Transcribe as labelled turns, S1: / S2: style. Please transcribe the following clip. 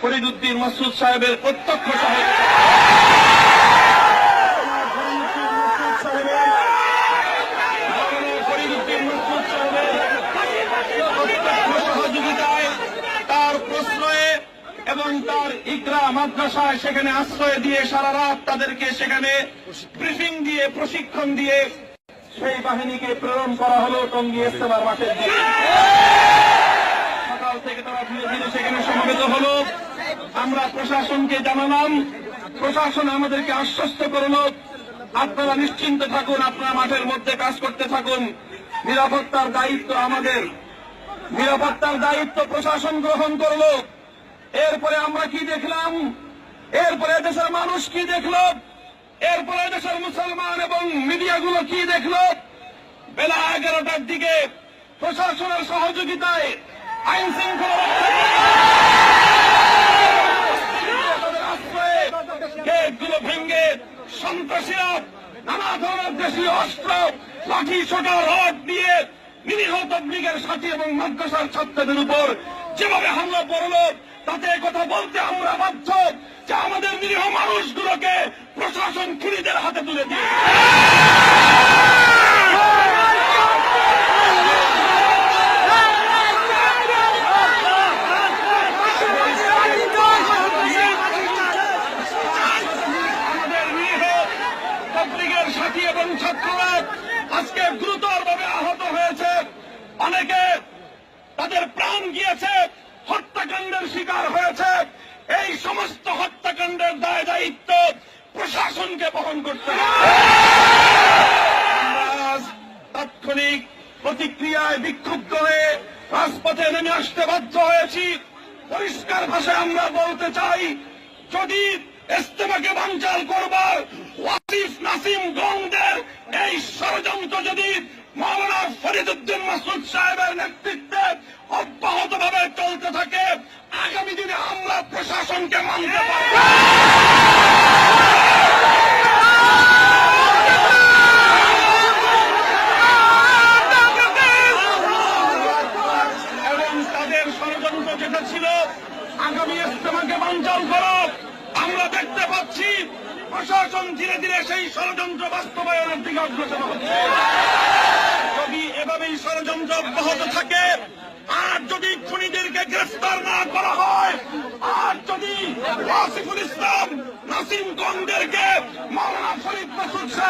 S1: ফরিদুদ্দিন মাসুদ সাহেবের প্রত্যক্ষ সহযোগিতা এবং তার ইকরা মাদ্রাসায় সেখানে আশ্রয় দিয়ে সারা রাত তাদেরকে সেখানে ব্রিফিং দিয়ে, প্রশিক্ষণ দিয়ে সেই বাহিনীকে প্রেরণ করা হলো টঙ্গী ইস্তেমার মাঠের দিকে সকাল থেকে তারা ধীরে ধীরে সেখানে সমবেত হলো আমরা প্রশাসনকে জানালাম। প্রশাসন আমাদেরকে আশ্বস্ত করল। আপনারা নিশ্চিন্ত থাকুন, আপনারা মাঠের মধ্যে কাজ করতে থাকুন। নিরাপত্তার দায়িত্ব আমাদের। নিরাপত্তার দায়িত্ব প্রশাসন গ্রহণ করল। এরপরে আমরা কি দেখলাম? এরপরে দেশের মানুষ কি দেখল? এরপরে দেশের মুসলমান এবং মিডিয়াগুলো কি দেখল? বেলা এগারোটার দিকে প্রশাসনের সহযোগিতায় আইন শৃঙ্খলা তাদের আশ্রয়ে গেটগুলো ভেঙে এবং মাদ্রাসার যেভাবে হামলা পড়ল তাতে কথা বলতে আমরা বাধ্য যে আমাদের নিরীহ মানুষগুলোকে প্রশাসন খুনিদের হাতে তুলে দিয়ে এবং ছাত্ররা আজকে গুরুতরভাবে আহত হয়েছে। অনেকে তাদের প্রাণ গিয়েছে, হত্যাকাণ্ডের শিকার হয়েছে। এই সমস্ত হত্যাকাণ্ডের দায় দায়িত্ব প্রশাসনকে বহন করতে তাৎক্ষণিক প্রতিক্রিয়ায় বিক্ষুব্ধ হয়ে রাজপথে নেমে আসতে বাধ্য হয়েছি। পরিষ্কার ভাষায় আমরা বলতে চাই, যদি ইস্তেমাকে বাঞ্চাল করবার ওয়াসিফ নাসিম গংদের এই ষড়যন্ত্র যদি মাওলানা ফরিদুদ্দিন মাসুদ সাহেবের নেতৃত্বে অব্যাহত ভাবে চলতে থাকে, আগামী দিনে আমরা প্রশাসনকে মানতে পারব। আগামী ইস্তেমাকে বাঞ্চাল করো। আমরা দেখতে পাচ্ছি প্রশাসন ধীরে ধীরে সেই ষড়যন্ত্র বাস্তবায়নের দিকে অগ্রসর হচ্ছে যদি এভাবেই ষড়যন্ত্র অব্যাহত থাকে, আর যদি খুনিদেরকে গ্রেফতার না করা হয়, আর যদি ইসলাম নাসিম গঙ্গদেরকে মাওলানা ফরিদ মাসুদ সাহেব